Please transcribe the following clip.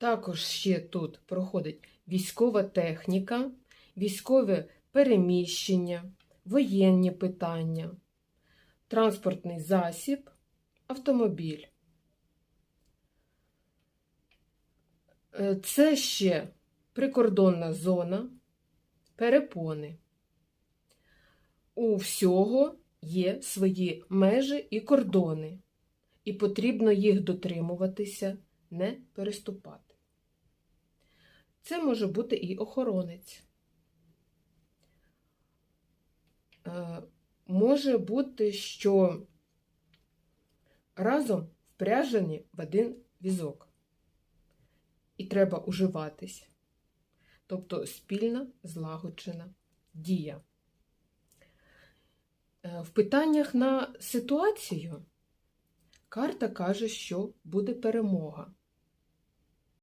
Також ще тут проходить військова техніка, військове переміщення, воєнні питання, транспортний засіб, автомобіль. Е, Це ще прикордонна зона, перепони. У всього є свої межі і кордони, і потрібно їх дотримуватися, не переступати. Це може бути і охоронець. Е, Може бути, що разом впряжені в один візок. І треба уживатись. Тобто спільна злагоджена дія. Е, В питаннях на ситуацію карта каже, що буде перемога.